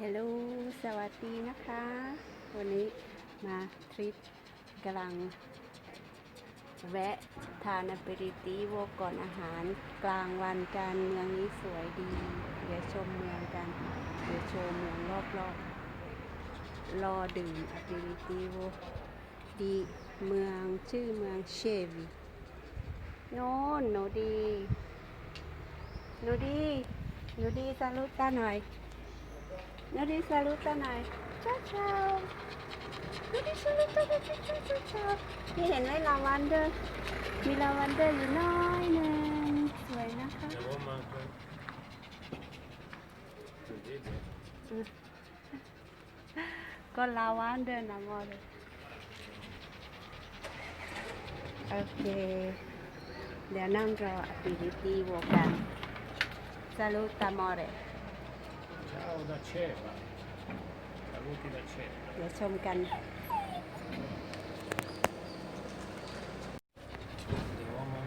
ฮลโหล สวัสดีนะคะ วันนี้มาทริปกำลัง แวะทานอเปริติโวก่อนอาหารกลางวันการเมืองนี้สวยดี เดี๋ยวชมเมืองกัน เดี๋ยวชว์เมืองรอบๆ รอดื่มอเปริติโวดีเมืองชื่อเมืองเชวีโน่นหนูดีหนูดีหนูดีสรุปตาหน่อย Nadi saluta nai. Ciao ciao. Nadi saluta nai. Ciao ciao ciao. นี่เห็นไหมลาวันเดอร์มีลาวันเดอร์อยู่น้อยหนึ่งสวยนะคะก็ลาวันเดอร์นะมอเลยโอเค เดี๋ยวนั่งรออปิริตีวกันซาลูตามอเร Ciao da Ceva. Saluti da Ceva. เดี๋ยวชมกัน Andiamo.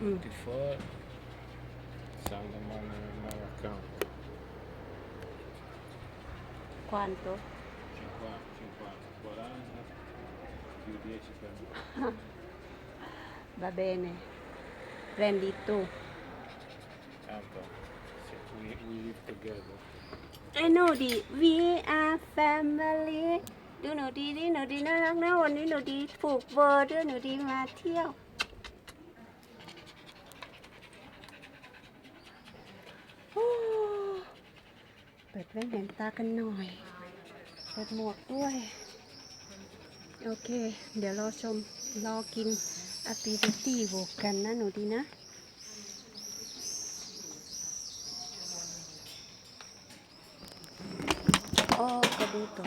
อืม Tutti fuori. Salgono nel Maracán. ควานโต 50, 50, 40 più 10 per me. Va bene. Prendi tu. Tanto, se we, we live together. ไอ้หนูดี we are family ดูหนูดีดิหนูดีน่ารักนะวันนี้หนูดีผูกเบอร์ด้วยหนูดีมาเที่ยว เปิดแว่นแหวนตากันหน่อย เปิดหมวกด้วย โอเค เดี๋ยวรอชม รอกินอาปิเรติโวกันนะหนูดีนะ โอ้กระดูกตัว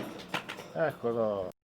Eccolo.